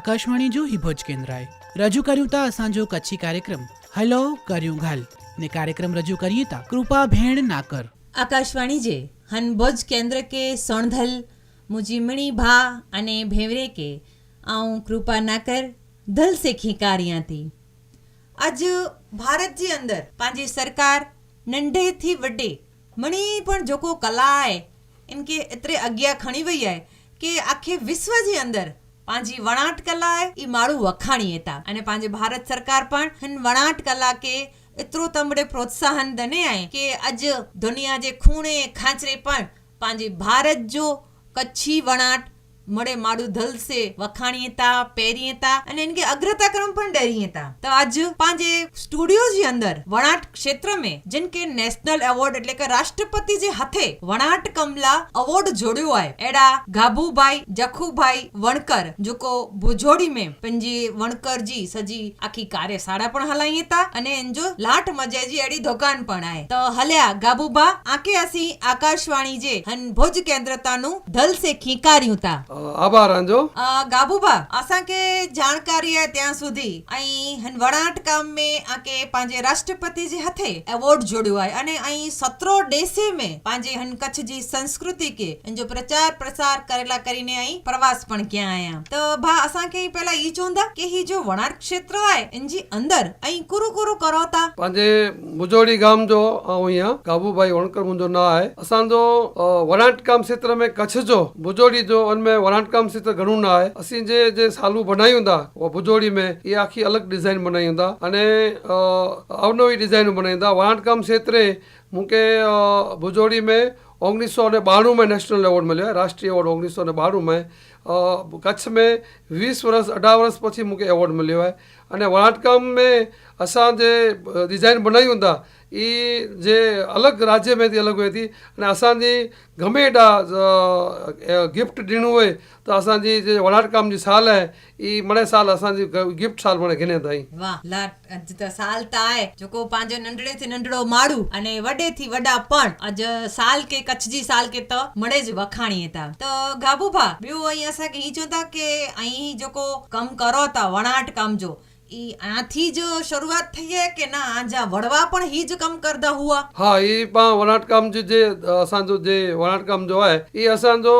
આકાશવાણી જો હિભોજ કેન્દ્રાએ રજૂ કર્યું તા અસાંજો કચ્છી કાર્યક્રમ. હલો, કર્યું ઘાલ. ને કાર્યક્રમ રજૂ કરીએ તા કૃપા ભેણ નાકર. આકાશવાણી જે હનભોજ કેન્દ્ર કે સોણધલ, મુજીમણી ભા અને ભેવરે કે આઉં કૃપા નાકર, ધલ સેખી કારિયાતી આજ ભારત જે અંદર પાંજી સરકાર નંઢે થી વડે મણી પણ જોકો કલાએ એમ કે એતરે અગ્યા ખણી વઈ આય કે આખે વિશ્વ જે અંદર પાંજી વણાટ કલા એ મારું વખાણી હતા અને પાંજે ભારત સરકાર પણ વણાટ કલા કે એતરું તમડે પ્રોત્સાહન દને આય કે અજ દુનિયા જે ખૂણે ખાંચરે પણ પાંજી ભારત જો કચ્છી વણાટ મળે માડું ધલશે વખાણીતા પહેરીતા અને એની અગ્રતા ક્રમ પણ ડરીતા તો. આજ પાંચ સ્ટુડિયોઝ અંદર વણાટ ક્ષેત્ર મેં જેમ કે નેશનલ એવોર્ડ એટલે કે રાષ્ટ્રપતિ જે હાથે, વણાટ કમલા એવોર્ડ જોડ્યો આય. એડા ગાભુભાઈ, જખુભાઈ વણકર, જોકો ભુજોડી મેં પંજી વણકરજી સજી આખી કાર્યશાળા પણ હલાઈતા અને એનજો લાટ મજેજી એડી દુકાન પણ આય. તો હલ્યા ગાબુબા આકે અસી આકાશવાણી જે હન ભુજ કેન્દ્રતાનું ધલસે ખીકાર્યું તા. આભાર અંજો અ, गाबूबा असांखे जानकारी आहे ત્યાં સુધી ऐं हिन वणाट काम में आके पंहिंजे राष्ट्रपति जे हथे एवॉर्ड जोड़ियो आहे अने ऐं सत्रहो ॾेसे में पंहिंजे हिन कच्छ जी संस्कृति खे इन जो प्रचार प्रसार करेला કરીને ऐं प्रवास પણ કયા आया त भा असांखे पहिला ई चवंदा की ही जो वणाट क्षेत्र आहे इन जी अंदरि ऐं कुरु कुरु करो था पंहिंजे भुजोड़ी गाम जो ऐं हीअं काबूभाई वणकर मुंहिंजो नालो आहे असांजो अ, वणाट काम क्षेत्र में कच्छ जो भुजोड़ी जो उनमें वणाट काम क्षेत्र घणो न आहे असीं जे जे सालू बनायूं था उहा भुजोड़ी में इहा आखी अलॻि डिज़ाइन बनायूं था अने अ, अवनवी डिज़ाइनूं बनायूं था वणाट काम क्षेत्रे मूंखे अ, भुजोड़ी में ઓગણીસો ને બાણુંમાં નેશનલ એવોર્ડ મળ્યો आहे રાષ્ટ્રીય એવોર્ડ ઓગણીસો ને બાણુંમાં कच्छ में वीस वर्ष अढार वर्ष पछि मूंखे अवॉर्ड मिलियो आहे अने वणाटकम में असां डिज़ाइन बनायूं था ई जे अलॻि राज्य में थी अलॻि हुए थी अने असांजी गमे हेॾा गिफ्ट ॾियणो हुए त असांजी जे वणाटकाम जी साल आहे ई मणे साल असांजी गिफ्ट साल मणे गिने ताईं वाह लाट अॼु त साल त आहे जेको पंहिंजो नंढड़े थी नंढड़ो माण्हू अने वॾे थी वॾा पण अॼु साल के कच्छ जी साल के त मणे जी वखाणीअ था त गाबू भा ॿियो ऐं પાસે કે એ જોતા કે અહીં જોકો કમ કરો તા વણાટ કામજો એ આથી જ શરૂઆત થઈ હે કે ના આજા વડવા પણ હી જ કામ કરતા હુઆ? હા એ પા વણાટ કામ જે જે અસાંજો જે વણાટ કામ જો હે એ અસાંજો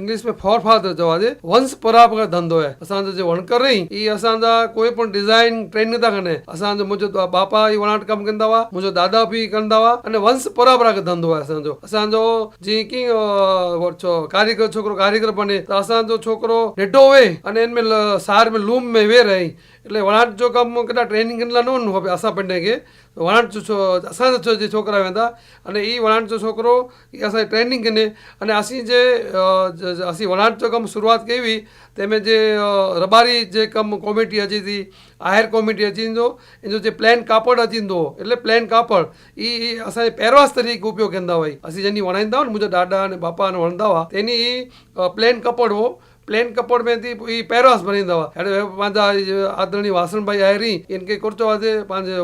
ઇંગ્લિશ મે ફોર ફાધર જો આજે વંશ પરાપર ધંધો હે. અસાંજો જે વણકર રહી એ અસાંજા કોઈ પણ ડિઝાઇન ટ્રેન નતા કને અસાંજો મુજો બાપા એ વણાટ કામ કંદા હુआ મુજો દાદા ભી કંદા હુआ અને વંશ પરાપર ધંધો હે અસાંજો. અસાંજો જે કે કારીગર, છોકરો કારીગર બને, તો અસાંજો છોકરો ડેઢો હોય, અને એન મે સાર મે લૂમ મે વે રહી એટલે વણાટ જો કામ કદાચ ટ્રેનિંગ કરેલા ન હોય, આશા પંડ્યાકે વણાટ અસાના જે છોકરા હતા. અને એ વણાટ જો છોકરો એ અસાએ ટ્રેનિંગ કરીને અને આસી જે આસી વણાટ જો કામ શરૂઆત કેવી તેમે જે રબારી જે કામ કોમિટી હતી હતી, આહેર કોમિટી હતી જો એનો જે પ્લેન કાપડ હતી દો એટલે પ્લેન કાપડ એ અસાએ પહેરવાસ તરીકે ઉપયોગ કંદા હોય. અસી જેની વણાઈંદા હોય ને મુજબ દાદા અને બાપા અને વણંદા તેની પ્લેન કપડ હો ಪ್ಲೇನ್ ಕಪ್ಪೋಡ್ ಮೇತಿ ಈ પહેરવાસ ભરી દવા. એટલે પાંજા આદરણીય વાસણભાઈ આયરી, એને કંઈ કરતો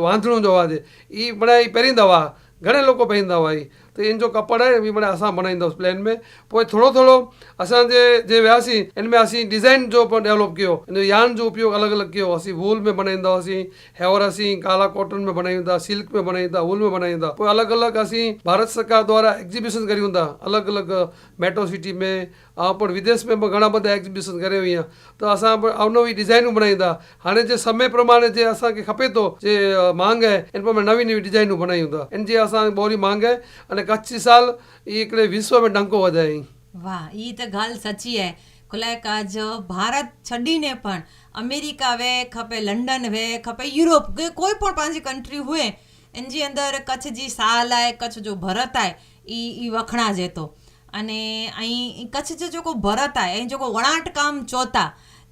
વાંધણું જોવા દે. એ બધા પહેરી દવા. ઘણા લોકો પહેરી દવા એ हुआ घणे लोग पाईंदा हुआ ई त इन जो कपड़ आहे बि मिड़े असां बनाईंदासीं प्लेन में पोइ थोरो थोरो असांजे जे वियासीं इन में असीं डिज़ाइन जो पिणु डेवलप कयो इन जो यान जो उपयोग अलॻि अलॻि कयो असीं वूल में बनाईंदा हुआसीं हेवर असीं काला कॉटन में बनायूं था सिल्क में बनायूं था वूल में बनायूं था पोइ अलॻि अलॻि असीं भारत सरकार द्वारा एग्जीबिशन करियूं था अलॻि अलॻि मेट्रो सिटी में ऐं पण विदेश में बि घणा બધા એક્ઝિબિશન કરે हुई त असां बि अवनवी डिज़ाइनूं बनाईंदा हाणे जे समय प्रमाणे जे असांखे खपे थो जे अ, मांग आहे इन पर नवी नवी डिज़ाइनूं बनायूं था इन जी असांखे बोरी मांग आहे अने कच्छ साल ई हिकिड़े विश्व में डंको वधायईं વાહ ઈ તો ગાલ સચી હે ખુલાયકા જો ભારત છડીને પણ અમેરિકા વે ખપે લંડન વે ખપે યુરોપ કે કોઈ પણ પાંચ कंट्री हुए इन जे अंदरि कच्छ जी साल आहे कच्छ जो भरत आहे ई ई वखणाजे थो अने ऐं कच्छ जो जेको भरत आहे ऐं जेको वणाट काम चओ था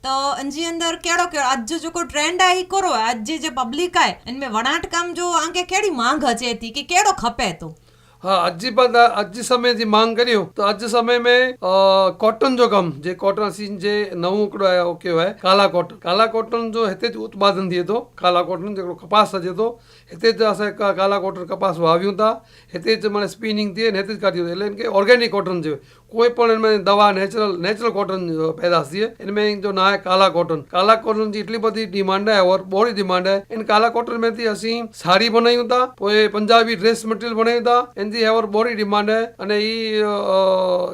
त इन जे अंदरि कहिड़ो कहिड़ो अॼु जो जेको ट्रेंड आहे ई कहिड़ो आहे अॼु जी जे पब्लिक आहे इन में वणाट काम जो आंखे कहिड़ी मांग अचे थी की कहिड़ो खपे थो हा अॼु जी पाण अॼु जे समय जी मांग करियूं त अॼु समय में अ, कॉटन जो कमु जे कॉटन असीं जे नओं हिकिड़ो आहे उहो कयो आहे काला कॉटन काला कॉटन जो हिते जो उत्पादन थिए थो काला कॉटन जेको कपास अचे थो हिते जो असां का- काला कॉटन कपास वावियूं था हिते जो माना स्पिनिंग थिए हिते ज काढी थिए એટલે કે ઓર્ગેનિક કોટન છે કોઈ પણ એમાં દવા નેચરલ નેચરલ કોટન પેદા છે એમાં જો ના કાલા કોટન काला कॉटन की इतनी बड़ी डिमांड है और बहुत ही डिमांड है इन काला कॉटन में थी असी साड़ी बनाई था कोई पंजाबी ड्रेस मटेरियल बनाई था इनकी है और बहुत ही અને ઈ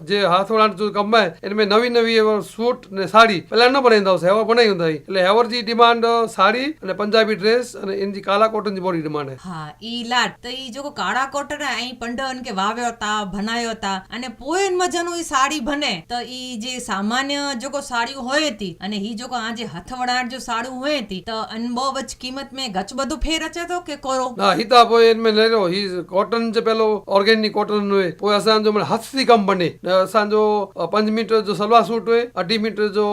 જે હાથવડા જો ગમે એમાં નવી નવી એવર સૂટ ને સાડી પેલા ન બનાવી દઉં હેવર બનાવી દઉં એટલે હેવર જી ડિમાન્ડ સાડી અને પંજાબી ડ્રેસ અને એની કાલા કોટનની બોડી ડિમાન્ડ હે હા, ઈ લાટ તો ઈ જો કાળા કોટન અહીં પંડન કે વાવ્યો તા ભનાયો તા અને પોયન મજાનો કોઈ સાડી બને, તો ઈ જે સામાન્ય જો કો સાડી હોય હતી અને ઈ જો કો આ જે હથવણાટ જો સાડી હોય હતી તો અનબો વચ કિંમત મે ગચ બધું ફેર અચે તો કે કોરો? ના હિતા પોય એન મે લેરો હી કોટન જે પેલો ઓર્ગેનિક કોટન હોય, પોય અસાન જો મને હાથથી કમ બને. અસાન જો 5 મીટર જો સલવાર સૂટ હોય 8 મીટર જો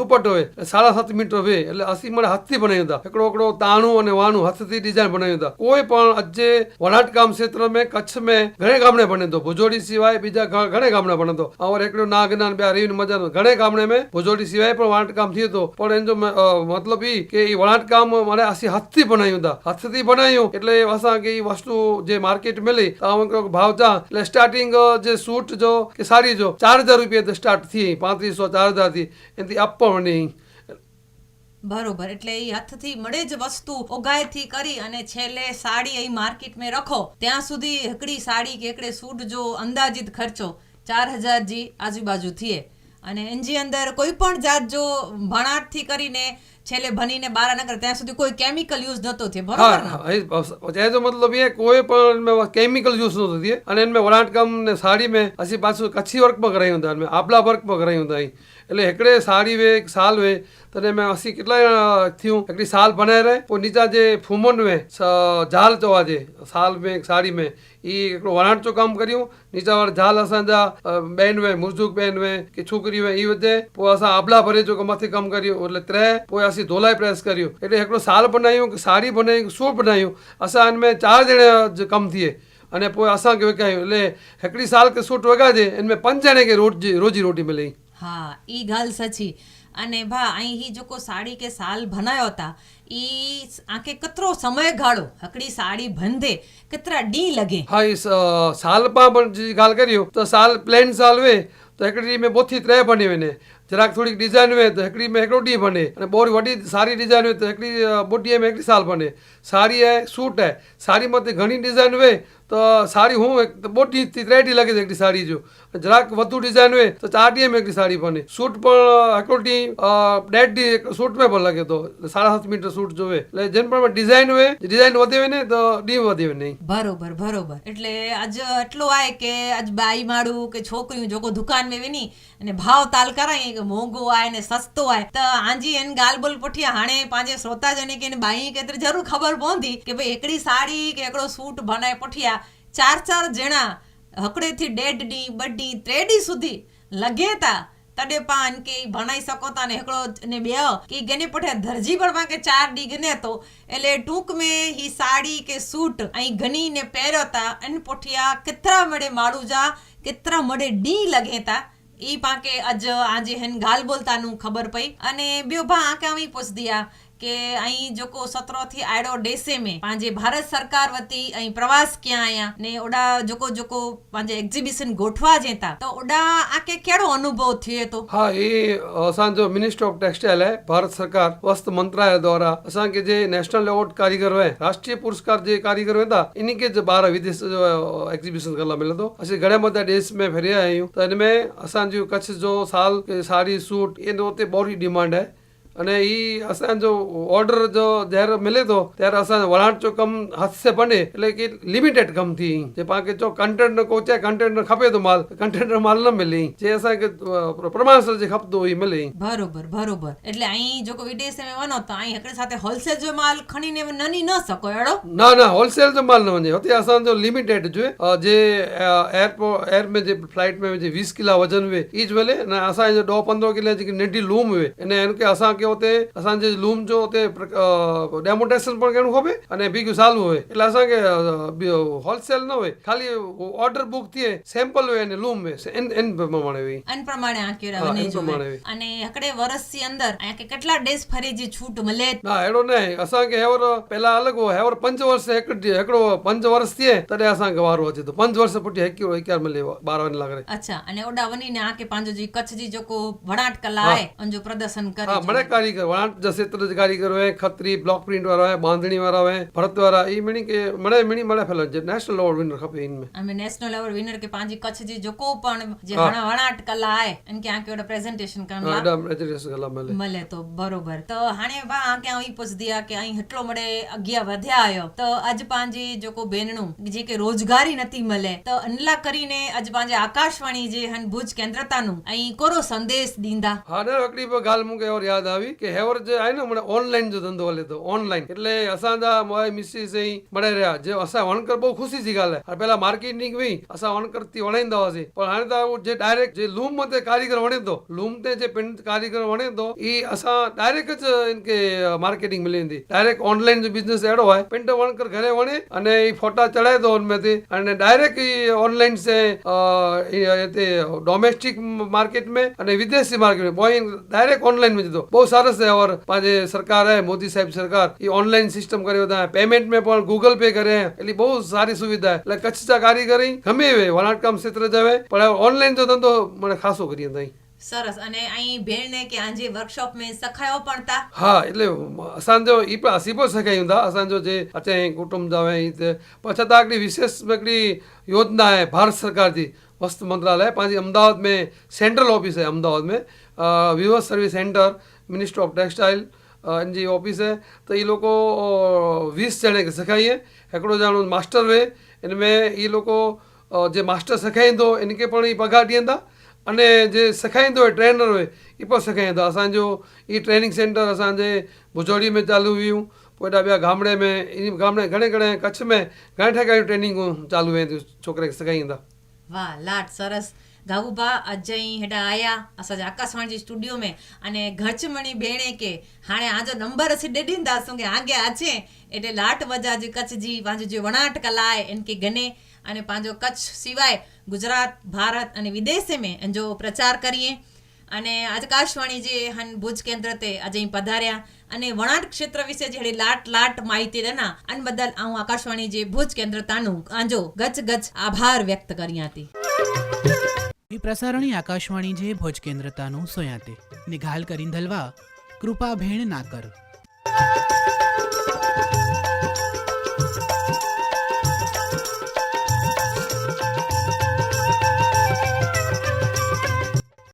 દુપટ્ટો હોય 7.5 મીટર હોય, એટલે અસી મને હાથથી બનાવ્યો હતા. એકડો એકડો તાણું અને વાણું હાથથી ડિઝાઇન બનાવ્યો હતા. કોઈ પણ આજે વણાટ કામ ક્ષેત્ર મે કચ્છ મે ઘણે ગામડે બને તો ભુજોડી સિવાય બીજા બીજા ઘણા ગામડા પણ હતો. આવા એકડો નાગના બે હરીને મજા ઘણા ગામડે મેં ભોજોડી સિવાય પણ વાંટ કામ થયું હતું. પણ એનો મતલબ એ કે એ વણાટ કામ મારે આસી હાથથી બનાવ્યું હતા. હાથથી બનાવ્યું એટલે અસા કે એ વસ્તુ જે માર્કેટ મેલી, તો ભાવ ચા. એટલે સ્ટાર્ટિંગ જે સૂટ જો કે સાડી જો, ચાર હજાર રૂપિયા સ્ટાર્ટથી પાંત્રીસો, ચાર હજારથી. એનાથી આપવાની બરોબર. એટલે એ હાથથી મળે જ વસ્તુ ઓગાયથી કરી અને છેલ્લે સાડી એ માર્કેટમાં રખો. ત્યાં સુધી એકડી સાડી કે એકડે સૂટ જો અંદાજિત ખર્ચો ચાર હજાર જી આજુબાજુ થયે અને એનજી અંદર કોઈ પણ જાત જો ભણાટથી કરીને છેલ્લે ભણીને બાર ના કરે ત્યાં સુધી કોઈ કેમિકલ યુઝ નતો થયો બરાબર એનો મતલબ એ કોઈ પણ કેમિકલ યુઝ નતો થયો. અને એમને વણાટ કામ ને સાડી મેં પછી પાછું કચ્છી વર્કમાં કરાયું હતા મેં આપલા વર્કમાં કરાયું હતા એટલે એકડે સાડી વે સાલ વે તને મેં હસી કેટલા થયું? એકડી સાલ બનાવી રહે કોઈ નીચા જે ફુમન વે ઝાલ ચોવા જે સાલ મેં સાડી મેં એ એકડો વણાટ ચો કામ કર્યું. નીચા વાળા ઝાલ અસાંજા બેન વે મુરઝુક બેન વે કે છોકરી વે એ બધે પોઈ અસાં આબલા ભરે જો કમાંથી કામ કર્યું. એટલે ત્રે પોઈ राशि धोलाई प्रेस करियो એટલે એકલો સાલ બનાવ્યો કે સારી બનાવી શું બનાવ્યું અસા અન મેં ચાર જણે કમ થીએ અને પોઈ અસા કે કહેવાય એટલે હેકડી સાલ કે સૂટ વગા દે એને મેં પંચ જણે કે રોજી રોજી રોટી મિલી હા ઈ ગાલ સચી. અને ભા અહીં હી જોકો સાડી કે સાલ ભનાયો હતા ઈ આંખે કતરો સમય ગાળો. હકડી સાડી ભંધે કતરા ડી લગે. હા ઈ સાલ પા પણ ગાલ કર્યો તો સાલ પ્લેન સાલ વે તો હકડી મેં બોથી ત્રે બની વેને જરાક થોડીક ડિઝાઇન હોય તો હેકડી મેં હેકડો ડી બને. અને બહુ વડી સારી ડિઝાઇન હોય તો હેકડી મોટી એમ હેકડી સાલ બને. સારી હે સૂટ હે સારીમાંથી ઘણી ડિઝાઇન હોય તો સાડી હું એક મોટી ત્રેટી લાગે છે એકટી સાડી જો. જરાક વધુ ડિઝાઇન હોય તો ચાર ચારટીએમ એકટી સાડી બને સૂટ પણ આકોટી ડેઢ સૂટ મેં પણ લાગે તો. સાડા સાત મીટર સૂટ જોવે. એટલે જેમ પણ ડિઝાઇન હોય ડિઝાઇન વધે ને, તો ડીમ વધે નહીં. બરોબર બરોબર. એટલે આજ એટલો આય કે આજ બાઈ માડું કે છોકરીઓ જોકો દુકાન મેં વેની અને ભાવ તાલ કરાય કે મોંઘો આય ને સસ્તો આય. તો આંજી એન ગાલ બોલ પઠી હાણે પાંજે શ્રોતા જને કે બાઈ કે જરૂર ખબર પહોંધી કે ભાઈ એકડી સાડી કે એકડો સૂટ બનાય પઠિયા. ચાર ચાર જણા હકડેથી ડેડની, બડની, ત્રેડી સુધી લગેતા તડે પાન કે ભણાઈ શકો તા ને હકડો ને બે. કે ગને પઠે ધરજી ભણવા કે ચાર ડી ગને તો. એટલે ટૂંક મે હી સાડી કે સૂટ અહીં ઘણી ને પહેરતા અન પોઠિયા કેતરા મળે માળુજા, કેતરા મળે ડી લગેતા ઈ પાકે અજ આજે હન ગાલ બોલતાનું ખબર પઈ. અને બ્યો ભા આંકા આવી પૂછ દિયા કે અહીં જોકો સત્રો થી આડો ડેસે में पंहिंजे भारत सरकार वती ऐं प्रवास कया आया ने ओॾा जोको जोको पंहिंजे एग्ज़िबिशन गोठवा जे था त ओॾा आके कहिड़ो अनुभव थिए थो हा हे असांजो मिनिस्टर ऑफ टेक्सटाइल आहे भारत सरकार वस्त्र मंत्रालय द्वारा असांखे जे नेशनल अवॉर्ड कारीगर हुआ राष्ट्रीय पुरस्कार जे कारीगर वेंदा इन खे जो ॿार विदेश जो एग्ज़िबिशन करण लाइ मिलंदो असीं घणे मथे देश में फिरिया आहियूं त हिन में असांजो कच्छ जो साल के साड़ी सूट इन उते ॿोरी डिमांड आहे અને એ અસાંજો ઓર્ડર જો જ્યારે મિલે તો ત્યારે અસાંજો વણાટ જો કમ હાથ સે બને એટલે કે લિમિટેડ કમથી. જે પાંકે જો કન્ટેન્ટ કોચે કન્ટેન્ટ ખપે તો માલ કન્ટેન્ટ માલ ન મિલે. જે અસાંકે પ્રમાણસર જે ખપતો એ મિલે. બરોબર બરોબર. એટલે અહીં જો કોઈ વિદેશ મે વનો તો અહીં હકડે સાથે હોલસેલ જો માલ ખણીને નની ન શકો એડો ના ના હોલસેલ જો માલ ન વને હોતે અસાંજો લિમિટેડ જો જે એરપોર્ટ એર મે જે ફ્લાઇટ મે જે 20 કિલા વજન વે ઈ જ વલે. અને અસાંજો 10 15 કિલા જે નડી લૂમ વે. અને એનું કે અસાંકે हुते असांजे लूम जो हुते डेमोटेशन पण करणु खपे अने ॿी साल हुए એટલે असांखे ॿियो હોલસેલ ન હોય ખાલી ઓર્ડર બુક थिए સેમ્પલ હોય અને લૂમ में એન એન પ્રમાણે હોય અન પ્રમાણે આ કેળા હા, બને એન જોવે. પ્રમાણે. અને હકડે વરસથી અંદર આ કે કેટલા ડેઝ ફરી જે છૂટ મળે ના अहिड़ो न आहे असांखे हेवर पहिला अलॻि हो हेवर पंज वर्ष हिकु हिकिड़ो पंज वर्ष थिए तॾहिं असांखे वारो अचे थो पंज वर्ष पुठी हिकु हिकु मिले ॿार वञण लाइ करे अच्छा अने ओॾा वञीने आ के पंहिंजो जी कच्छ जी जेको वणाट कला आहे उनजो प्रदर्शन करे हा કારીગર વણાટ જશે જ કારીગર હોય ખત્રી બ્લોક પ્રિન્ટ વાળા હોય બાંધણી વાળા હોય ભરત વાળા એ મણી કે મળે મણી મળે ફેલો જે નેશનલ એવોર્ડ વિનર ખપે ઇનમે અમે નેશનલ એવોર્ડ વિનર કે પાંજી કચ્છ જી જો કો પણ જે ઘણા વણાટ કલા આય અને કે આકે ઓડા પ્રેઝન્ટેશન કરન લા પ્રેઝન્ટેશન કલા મળે. મળે તો બરોબર. તો હાણે બા આ કે આઈ પૂછ દિયા કે આઈ હટલો મળે અગિયા વધ્યા આયો. તો આજ પાંજી જો કો બેનણું જે કે રોજગારી નથી મળે. તો અનલા કરીને આજ પાંજે આકાશવાણી જે હન ભુજ કેન્દ્રતાનું આઈ કોરો સંદેશ દીંદા હા ને રકડી પર ગાલ મુકે ઓર યાદ આવી. આવી કે હેવર જે આય ને મને ઓનલાઈન જો ધંધો લીધો ઓનલાઈન એટલે અસાંદા મારી મિસિસ એ બળે રહ્યા. જે અસા વણકર બહુ ખુશી થી ગાલે. પેલા માર્કેટિંગ વી અસા વણકરથી વણાઈ દવા છે. પણ હાણે તો જે ડાયરેક્ટ જે લૂમ મતે કારીગર વણે તો, લૂમ તે જે પેન્ટ કારીગર વણે તો એ અસાं ડાયરેક્ટ જ ઇનકે માર્કેટિંગ મિલી હતી ડાયરેક્ટ ઓનલાઈન જો બિઝનેસ એડો હોય પેન્ટ વણકર ઘરે વણે અને એ ફોટા ચડાય દો મેથી અને ડાયરેક્ટ ઓનલાइन से डोमेस्टिक मार्केट में અને વિદેશી માર્કેટ में બોય ડાયરેક્ટ ઓનલાઈનમાં જતો. બહુ સરસ છે और पंहिंजे सरकार आहे मोदी साहिब सरकार ई ऑनलाइन सिस्टम કર્યો હતા પેમેન્ટ में પણ ગૂગલ पे કરે એટલે બહુ સારી સુવિધા आहे એટલે કચ્છ जा कारीगर ई ગમે વે વણાટકામ ક્ષેત્ર જ હવે પણ ઓનલાઈન जो ધંધો મને ખાસો કરી હતા સરસ અને અહીં ભેણને કે આજે વર્કશોપ में સખાયો પણ તા हा એટલે असांजो ई पिया असीं पियो सघायूं था असांजो जे अचे कुटुंब जा हुआ त पर छा त हिकिड़ी विशेष हिकिड़ी योजना आहे भारत सरकार जी वस्त्र मंत्रालय पंहिंजी अहमदाबाद में सेंट्रल ऑफिस आहे अहमदाबाद में viewer service centre minister of textile in ji office आहे त ई लोको वीस ॼणे खे सेखारीए हिकिड़ो ॼणो मास्टर हुए इन में ई लोको अ, जे मास्टर सेखारींदो इनखे पण ई पघार ॾींदा अने जे सेखारींदो हुए ट्रेनर हुए ई पियो सेखारींदा असांजो ई ट्रेनिंग सेंटर असांजे भुजोड़ी में चालू हुयूं पोइ एॾा ॿिया गामड़े में इन गामड़े घणे घणे कच्छ में घणे ठेकायूं ट्रेनिंगूं चालू वेंदियूं छोकिरे खे सेखारींदा વાહ, લાટ, સરસ. ઘાવુભા અજય, હેડા આયા અસાજ આકાશવાણી સ્ટુડિયો મેં. અને ઘરચમણી બેણે કે હાણે આજો નંબર અસી ડેડીંદાસું કે આગે આછે એટલે લાટ વજાજ કચ્છજી પાંજો જે વણાટ કલાએ એન કે ગને. અને પાંજો કચ્છ સિવાય ગુજરાત, ભારત અને વિદેશ મેં એન જો પ્રચાર કરીએ. અને આજ આકાશવાણી જે હન ભુજ કેન્દ્ર તે અજય પધાર્યા. અને વણાટ ક્ષેત્ર વિશે જેણે લાટ લાટ માહિતી દેના, અને બદલ હું આકાશવાણી જે ભુજ કેન્દ્ર તાનું આંજો ગચ ગચ આભાર વ્યક્ત કરી હતી. પ્રસારણી આકાશવાણી જે ભોજ કેન્દ્રતાનું સોયાતે. નિઘાલ કરીન ધલવા કૃપા ભેણ ના કર